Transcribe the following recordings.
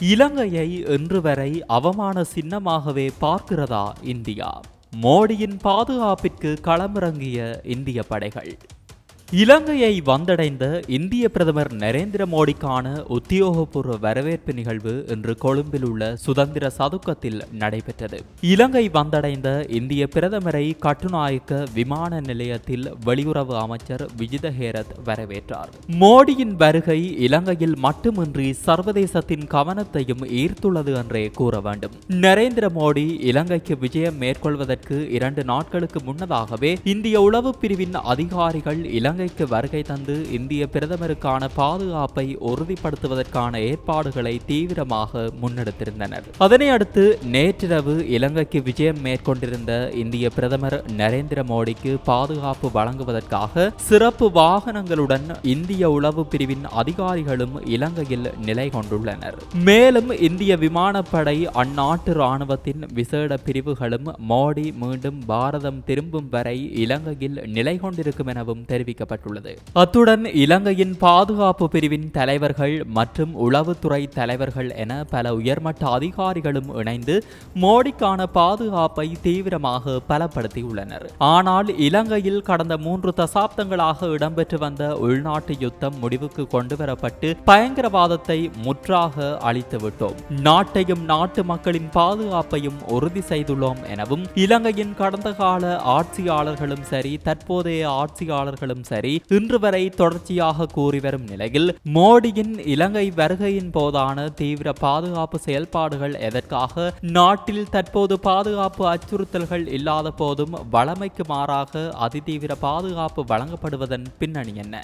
இலங்கையை இன்று வரை அவமான சின்னமாகவே பார்க்கிறதா இந்தியா? மோடியின் பாதுகாப்பிற்கு களமிறங்கிய இந்திய படைகள். இலங்கையை வந்தடைந்த இந்திய பிரதமர் நரேந்திர மோடிக்கான உத்தியோகபூர்வ வரவேற்பு நிகழ்வு இன்று கொழும்பில் உள்ள சுதந்திர சதுக்கத்தில் நடைபெற்றது. இலங்கை வந்தடைந்த இந்திய பிரதமரை கட்டுநாயக்க விமான நிலையத்தில் வெளியுறவு அமைச்சர் விஜித ஹேரத் வரவேற்றார். மோடியின் வருகை இலங்கையில் மட்டுமின்றி சர்வதேசத்தின் கவனத்தையும் ஈர்த்துள்ளது என்றே கூற வேண்டும். நரேந்திர மோடி இலங்கைக்கு விஜயம் மேற்கொள்வதற்கு இரண்டு நாட்களுக்கு முன்னதாகவே இந்திய உளவு பிரிவின் அதிகாரிகள் இலங்கை இலங்கைக்கு வருகை தந்து இந்திய பிரதமருக்கான பாதுகாப்பை உறுதிப்படுத்துவதற்கான ஏற்பாடுகளை தீவிரமாக முன்னெடுத்திருந்தனர். அதனை அடுத்து நேற்றிரவு இலங்கைக்கு விஜயம் மேற்கொண்டிருந்த இந்திய பிரதமர் நரேந்திர மோடிக்கு பாதுகாப்பு வழங்குவதற்காக சிறப்பு வாகனங்களுடன் இந்திய உளவு பிரிவின் அதிகாரிகளும் இலங்கையில் நிலை கொண்டுள்ளனர். மேலும் இந்திய விமானப்படை அந்நாட்டு ராணுவத்தின் விசேட பிரிவுகளும் மோடி மீண்டும் பாரதம் திரும்பும் வரை இலங்கையில் நிலை கொண்டிருக்கும் எனவும் தெரிவிக்கப்பட்டது அறிவிக்கப்பட்டுள்ளது அத்துடன் இலங்கையின் பாதுகாப்பு பிரிவின் தலைவர்கள் மற்றும் உளவுத்துறை தலைவர்கள் என பல உயர்மட்ட அதிகாரிகளும் இணைந்து மோடிக்கான பாதுகாப்பை தீவிரமாக பலப்படுத்தியுள்ளனர். ஆனால் இலங்கையில் கடந்த மூன்று தசாப்தங்களாக இடம்பெற்று வந்த உள்நாட்டு யுத்தம் முடிவுக்கு கொண்டுவரப்பட்டு பயங்கரவாதத்தை முற்றாக அழித்துவிட்டோம். நாட்டையும் நாட்டு மக்களின் பாதுகாப்பையும் உறுதி செய்துள்ளோம் எனவும் இலங்கையின் கடந்த கால ஆட்சியாளர்களும் சரி தற்போதைய ஆட்சியாளர்களும் சரி சரி இன்று வரை தொடர்ச்சியாக கூறி வரும் நிலையில் மோடியின் இலங்கை வருகையின் போதான தீவிர பாதுகாப்பு செயல்பாடுகள் எதற்காக நாட்டில் தற்போது பாதுகாப்பு அச்சுறுத்தல்கள் இல்லாத போதும் வளமைக்கு மாறாக அதிதீவிர பாதுகாப்பு வழங்கப்படுவதன் பின்னணி என்ன?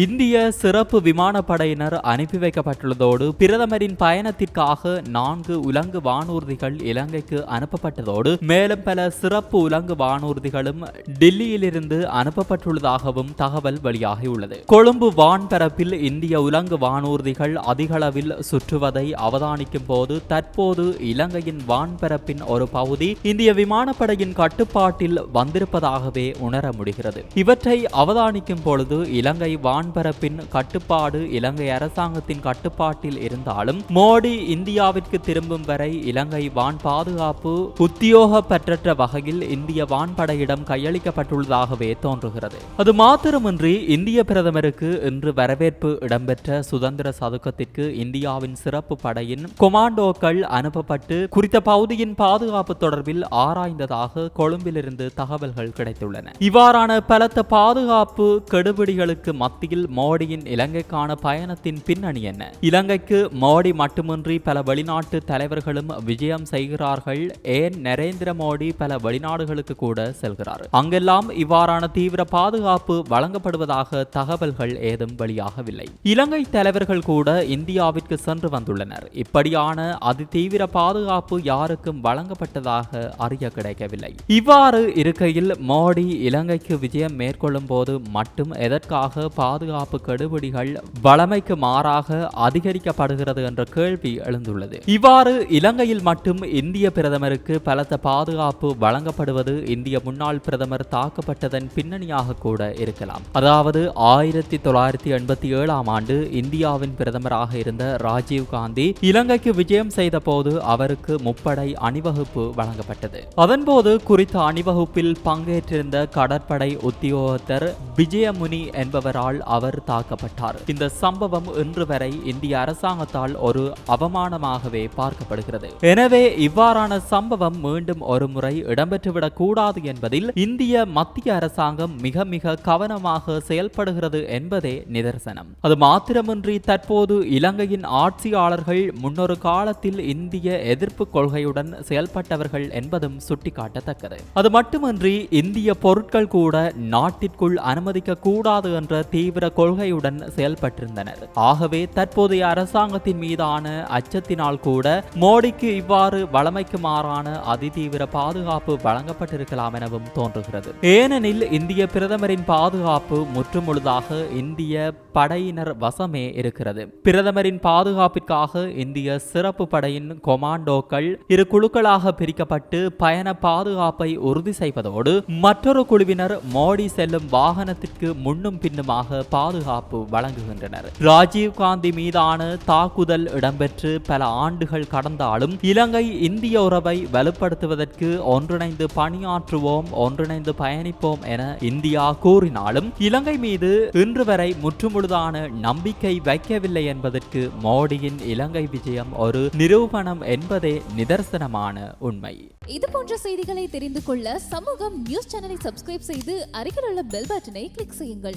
இந்திய சிறப்பு விமானப்படையினர் அனுப்பி வைக்கப்பட்டுள்ளதோடு பிரதமரின் பயணத்திற்காக நான்கு உலங்கு வானூர்திகள் இலங்கைக்கு அனுப்பப்பட்டதோடு மேலும் பல சிறப்பு உலங்கு வானூர்திகளும் டெல்லியிலிருந்து அனுப்பப்பட்டுள்ளதாகவும் தகவல் வெளியாகியுள்ளது. கொழும்பு வான்பரப்பில் இந்திய உலங்கு வானூர்திகள் அதிகளவில் சுற்றுவதை அவதானிக்கும் போது தற்போது இலங்கையின் வான்பரப்பின் ஒரு பகுதி இந்திய விமானப்படையின் கட்டுப்பாட்டில் வந்திருப்பதாகவே உணர முடிகிறது. இவற்றை அவதானிக்கும் பொழுது இலங்கை வான் வான்பரப்பின் கட்டுப்பாடு இலங்கை அரசாங்கத்தின் கட்டுப்பாட்டில் இருந்தாலும் மோடி இந்தியாவிற்கு திரும்பும் வரை இலங்கை வான் பாதுகாப்பு உத்தியோகப்பற்ற வகையில் இந்திய வான்படையிடம் கையளிக்கப்பட்டுள்ளதாகவே தோன்றுகிறது. அது மாத்திரமின்றி இந்திய பிரதமருக்கு இன்று வரவேற்பு இடம்பெற்ற சுதந்திர சதுக்கத்திற்கு இந்தியாவின் சிறப்பு படையின் கொமாண்டோக்கள் அனுப்பப்பட்டு குறித்த பகுதியின் பாதுகாப்பு தொடர்பில் ஆராய்ந்ததாக கொழும்பிலிருந்து தகவல்கள் கிடைத்துள்ளன. இவ்வாறான பலத்த பாதுகாப்பு கெடுபிடிகளுக்கு மத்தியில் இலங்கையில் மோடியின் இலங்கைக்கான பயணத்தின் பின்னணி என்ன? இலங்கைக்கு மோடி மட்டுமின்றி பல வெளிநாட்டு தலைவர்களும் விஜயம் செய்கிறார்கள். ஏன் நரேந்திர மோடி பல வெளிநாடுகளுக்கு கூட செல்கிறார்? அங்கெல்லாம் இவ்வாறான தீவிர பாதுகாப்பு வழங்கப்படுவதாக தகவல்கள் ஏதும் வெளியாகவில்லை. இலங்கை தலைவர்கள் கூட இந்தியாவிற்கு சென்று வந்துள்ளனர். இப்படியான அதிதீவிர பாதுகாப்பு யாருக்கும் வழங்கப்பட்டதாக அறிய கிடைக்கவில்லை. இவ்வாறு இருக்கையில் மோடி இலங்கைக்கு விஜயம் மேற்கொள்ளும் போது மட்டும் எதற்காக பாதுகாப்பு பாதுகாப்பு கெடுபிடிகள் வளமைக்கு மாறாக அதிகரிக்கப்படுகிறது என்ற கேள்வி எழுந்துள்ளது. இவ்வாறு இலங்கையில் மட்டும் இந்திய பிரதமருக்கு பலத்த பாதுகாப்பு வழங்கப்படுவது இந்திய முன்னாள் பிரதமர் தாக்கப்பட்டதன் பின்னணியாக கூட இருக்கலாம். அதாவது ஆயிரத்தி தொள்ளாயிரத்தி எண்பத்தி ஏழாம் ஆண்டு இந்தியாவின் பிரதமராக இருந்த ராஜீவ் காந்தி இலங்கைக்கு விஜயம் செய்த போது அவருக்கு முப்படை அணிவகுப்பு வழங்கப்பட்டது. அதன்போது குறித்த அணிவகுப்பில் பங்கேற்றிருந்த கடற்படை உத்தியோகத்தர் விஜயமுனி என்பவரால் அவர் தாக்கப்பட்டார். இந்த சம்பவம் இன்று வரை இந்திய அரசாங்கத்தால் ஒரு அவமானமாகவே பார்க்கப்படுகிறது. எனவே இவ்வாறான சம்பவம் மீண்டும் ஒரு முறை இடம்பெற்றுவிடக் கூடாது என்பதில் இந்திய மத்திய அரசாங்கம் மிக மிக கவனமாக செயல்படுகிறது என்பதே நிதர்சனம். அது மாத்திரமின்றி தற்போது இலங்கையின் ஆட்சியாளர்கள் முன்னொரு காலத்தில் இந்திய எதிர்ப்பு கொள்கையுடன் செயல்பட்டவர்கள் என்பதும் சுட்டிக்காட்டத்தக்கது. அது மட்டுமின்றி இந்திய பொருட்கள் கூட நாட்டிற்குள் அனுமதிக்க கூடாது என்ற தீவிர தீவிர கொள்கையுடன் செயல்பட்டிருந்தனர். ஆகவே தற்போதைய அரசாங்கத்தின் மீதான அச்சத்தினால் கூட மோடிக்கு இவ்வாறு வளமைக்கு மாறான அதிதீவிர பாதுகாப்பு வழங்கப்பட்டிருக்கலாம் எனவும் தோன்றுகிறது. ஏனெனில் இந்திய பிரதமரின் பாதுகாப்பு முற்றுமுழுதாக இந்திய படையினர் வசமே இருக்கிறது. பிரதமரின் பாதுகாப்பிற்காக இந்திய சிறப்பு படையின் கொமாண்டோக்கள் இரு குழுக்களாக பிரிக்கப்பட்டு பயண பாதுகாப்பை உறுதி செய்வதோடு மற்றொரு குழுவினர் மோடி செல்லும் வாகனத்திற்கு முன்னும் பின்னுமாக பாதுகாப்பு வழங்குகின்றனர். ராஜீவ் காந்தி மீதான தாக்குதல் இடம்பெற்று பல ஆண்டுகள் கடந்தாலும் இலங்கை இந்திய உறவை வலுப்படுத்துவதற்கு ஒன்றிணைந்து பணியாற்றுவோம் ஒன்றிணைந்து பயணிப்போம் என இந்தியா கூறினாலும் இலங்கை மீது இன்று வரை முற்றுமுழுதான நம்பிக்கை வைக்கவில்லை என்பதற்கு மோடியின் இலங்கை விஜயம் ஒரு நிரூபணம் என்பதே நிதர்சனமான உண்மை. இது போன்ற செய்திகளை தெரிந்து கொள்ள சமூகம் நியூஸ் சேனலை சப்ஸ்கிரைப் செய்து அருகில் உள்ள பெல் பட்டனை கிளிக் செய்யுங்கள்.